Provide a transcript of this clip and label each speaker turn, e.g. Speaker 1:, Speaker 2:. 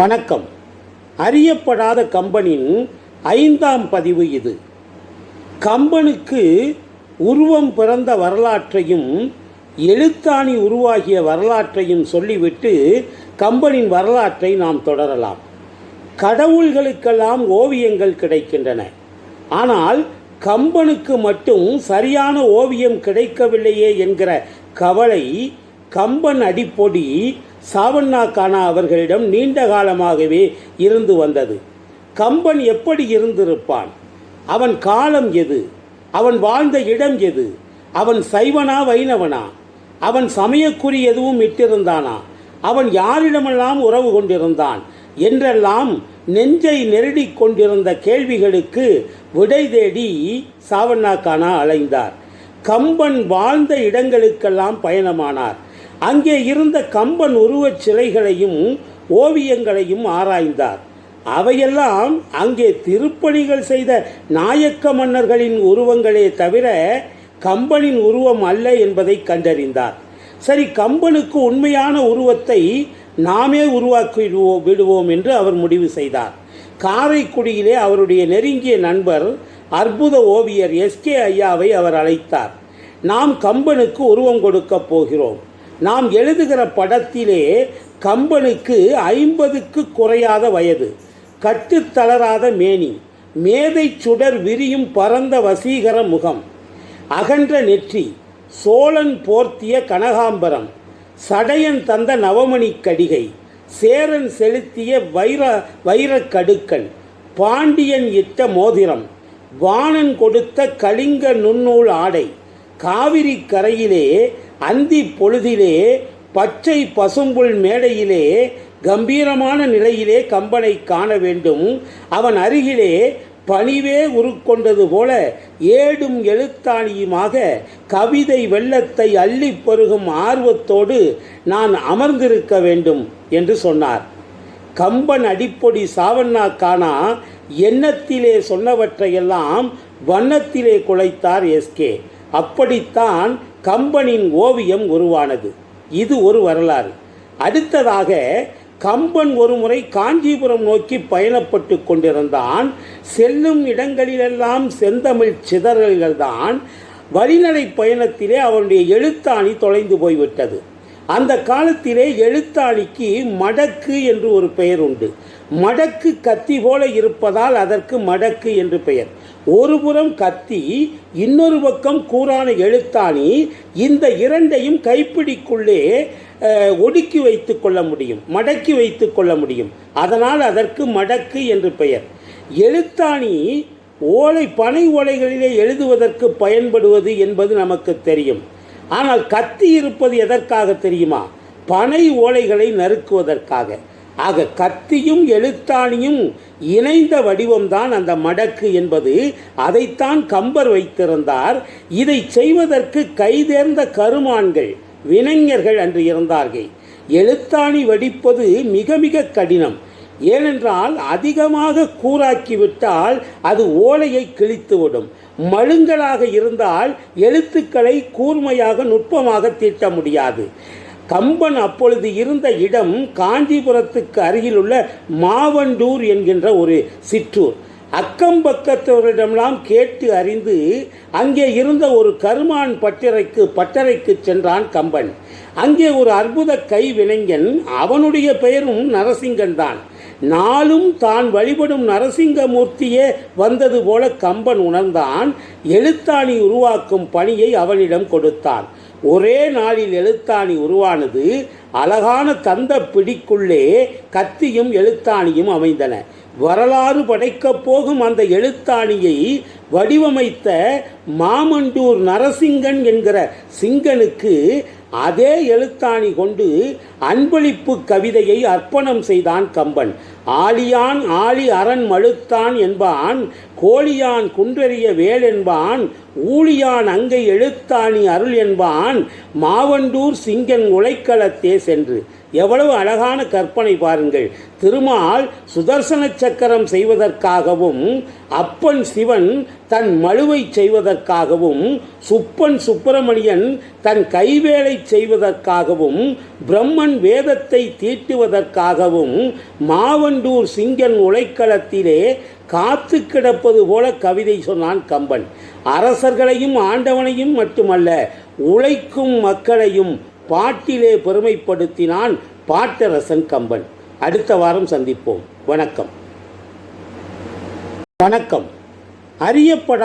Speaker 1: வணக்கம். அறியப்படாத கம்பனின் ஐந்தாம் பதிவு இது. கம்பனுக்கு உருவம் பிறந்த வரலாற்றையும் எழுத்தாணி உருவாகிய வரலாற்றையும் சொல்லிவிட்டு கம்பனின் வரலாற்றை நாம் தொடரலாம். கடவுள்களுக்கெல்லாம் ஓவியங்கள் கிடைக்கின்றன. ஆனால் கம்பனுக்கு மட்டும் சரியான ஓவியம் கிடைக்கவில்லையே என்கிற கவலை கம்பன் அடிப்பொடி சாவண்ணா கானா அவர்களிடம் நீண்ட காலமாகவே இருந்து வந்தது. கம்பன் எப்படி இருந்திருப்பான்? அவன் காலம் எது? அவன் வாழ்ந்த இடம் எது? அவன் சைவனா வைணவனா? அவன் சமயக்குறி எதுவும் இட்டிருந்தானா? அவன் யாரிடமெல்லாம் உறவு கொண்டிருந்தான்? என்றெல்லாம் நெஞ்சை நெருடிக் கொண்டிருந்த கேள்விகளுக்கு விடை தேடி சாவண்ணா கானா அலைந்தார். கம்பன் வாழ்ந்த இடங்களுக்கெல்லாம் பயணமானார். அங்கே இருந்த கம்பன் உருவச் சிலைகளையும் ஓவியங்களையும் ஆராய்ந்தார். அவையெல்லாம் அங்கே திருப்பணிகள் செய்த நாயக்க மன்னர்களின் உருவங்களே தவிர கம்பனின் உருவம் அல்ல என்பதை கண்டறிந்தார். சரி கம்பனுக்கு உண்மையான உருவத்தை நாமே உருவாக்கி விடுவோம் விடுவோம் என்று அவர் முடிவு செய்தார். காரைக்குடியிலே அவருடைய நெருங்கிய நண்பர் அற்புத ஓவியர் எஸ்கே ஐயாவை அவர் அழைத்தார். நாம் கம்பனுக்கு உருவம் கொடுக்கப் போகிறோம். நாம் எழுதுகிற படத்திலே கம்பனுக்கு ஐம்பதுக்கு குறையாத வயது கட்டுத்தளராத மேனி மேதை சுடர் விரியும் பரந்த வசீகர முகம் அகன்ற நெற்றி சோழன் போர்த்திய கனகாம்பரம் சடையன் தந்த நவமணி கடிகை சேரன் செலுத்திய வைர வைரக் கடுக்கன் பாண்டியன் இட்ட மோதிரம் வாணன் கொடுத்த கலிங்க நுண்ணூல் ஆடை காவிரி கரையிலே அந்தி பொழுதிலே பச்சை பசும்புல் மேடையிலே கம்பீரமான நிலையிலே கம்பனை காண வேண்டும். அவன் அருகிலே பணிவே உருக்கொண்டது போல ஏடும் எழுத்தாணியுமாக கவிதை வெள்ளத்தை அள்ளி பருகும் ஆர்வத்தோடு நான் அமர்ந்திருக்க வேண்டும் என்று சொன்னார். கம்பன் அடிப்பொடி சாவண்ணா காணா எண்ணத்திலே சொன்னவற்றையெல்லாம் வண்ணத்திலே குலைத்தார் எஸ்கே அப்படித்தான் கம்பனின் ஓவியம் உருவானது. இது ஒரு வரலாறு. அடுத்ததாக கம்பன் ஒருமுறை காஞ்சிபுரம் நோக்கி பயணப்பட்டு கொண்டிருந்தான். செல்லும் இடங்களிலெல்லாம் செந்தமிழ் சிதறல்கள்தான் வழிநடை பயணத்திலே அவனுடைய எழுத்தாணி தொலைந்து போய்விட்டது. அந்த காலத்திலே எழுத்தாணிக்கு மடக்கு என்று ஒரு பெயர் உண்டு. மடக்கு கத்தி போல இருப்பதால் அதற்கு மடக்கு என்று பெயர். ஒரு புறம் கத்தி இன்னொரு பக்கம் கூரான எழுத்தாணி இந்த இரண்டையும் கைப்பிடிக்குள்ளே ஒடுக்கி வைத்து கொள்ள முடியும் மடக்கி வைத்து கொள்ள முடியும். அதனால் அதற்கு மடக்கு என்று பெயர். எழுத்தாணி ஓலை பனை ஓலைகளிலே எழுதுவதற்கு பயன்படுவது என்பது நமக்கு தெரியும். ஆனால் கத்தி இருப்பது எதற்காக தெரியுமா? பனை ஓலைகளை நறுக்குவதற்காக. ஆக கத்தியும் எழுத்தாணியும் இணைந்த வடிவம்தான் அந்த மடக்கு என்பது அதைத்தான் கம்பர் வைத்திருந்தார். இதை செய்வதற்கு கைதேர்ந்த கருமான்கள் வினைஞர்கள் அன்று இருந்தார்கள். எழுத்தாணி வடிப்பது மிக மிக கடினம். ஏனென்றால் அதிகமாக கூராக்கிவிட்டால் அது ஓலையை கிழித்துவிடும். மழுங்கலாக இருந்தால் எழுத்துக்களை கூர்மையாக நுட்பமாக தீட்ட முடியாது. கம்பன் அப்பொழுது இருந்த இடம் காஞ்சிபுரத்துக்கு அருகிலுள்ள மாவண்டூர் என்கின்ற ஒரு சிற்றூர். அக்கம் பக்கத்தவரிடமெல்லாம் கேட்டு அறிந்து அங்கே இருந்த ஒரு கருமான் பட்டறைக்கு பட்டறைக்கு சென்றான் கம்பன். அங்கே ஒரு அற்புத கைவினைஞன் அவனுடைய பெயரும் நரசிங்கன் தான். நாளும் தான் வழிபடும் நரசிங்கமூர்த்தியே வந்தது போல கம்பன் உணர்ந்தான். எழுத்தாணி உருவாக்கும் பணியை அவனிடம் கொடுத்தான். ஒரே நாளில் எழுத்தாணி உருவானது அழகான தந்த பிடிக்குள்ளே கத்தியும் எழுத்தாணியும் அமைந்தன. வரலாறு படைக்கப் போகும் அந்த எழுத்தாணியை வடிவமைத்த மாமண்டூர் நரசிங்கன் என்கிற சிங்கனுக்கு அதே எழுத்தாணி கொண்டு அன்பளிப்பு கவிதையை அர்ப்பணம் செய்தான் கம்பன். ஆலியான் ஆலி அரண் மழுத்தான் என்பான் கோழியான் குன்றெறிய வேல் என்பான் ஊழியான் அங்கை எழுத்தாணி அருள் என்பான் மாவண்டூர் சிங்கன் உழைக்களத்தே சென்று. எவ்வளவு அழகான கற்பனை பாருங்கள். திருமால் சுதர்சன சக்கரம் செய்வதற்காகவும் அப்பன் சிவன் தன் மழுவை செய்வதற்காகவும் சுப்பன் சுப்பிரமணியன் தன் கைவேலை செய்வதற்காகவும் பிரம்மன் வேதத்தை தீட்டுவதற்காகவும் மாவண்டூர் சிங்கன் உலைக்களத்திலே காத்து கிடப்பது போல கவிதை சொன்னான் கம்பன். அரசர்களையும் ஆண்டவனையும் மட்டுமல்ல உழைக்கும் மக்களையும் பாட்டிலே பெருமைப்படுத்தினான் பாட்டரசன் கம்பன். அடுத்த வாரம் சந்திப்போம். வணக்கம். வணக்கம் அறியப்படா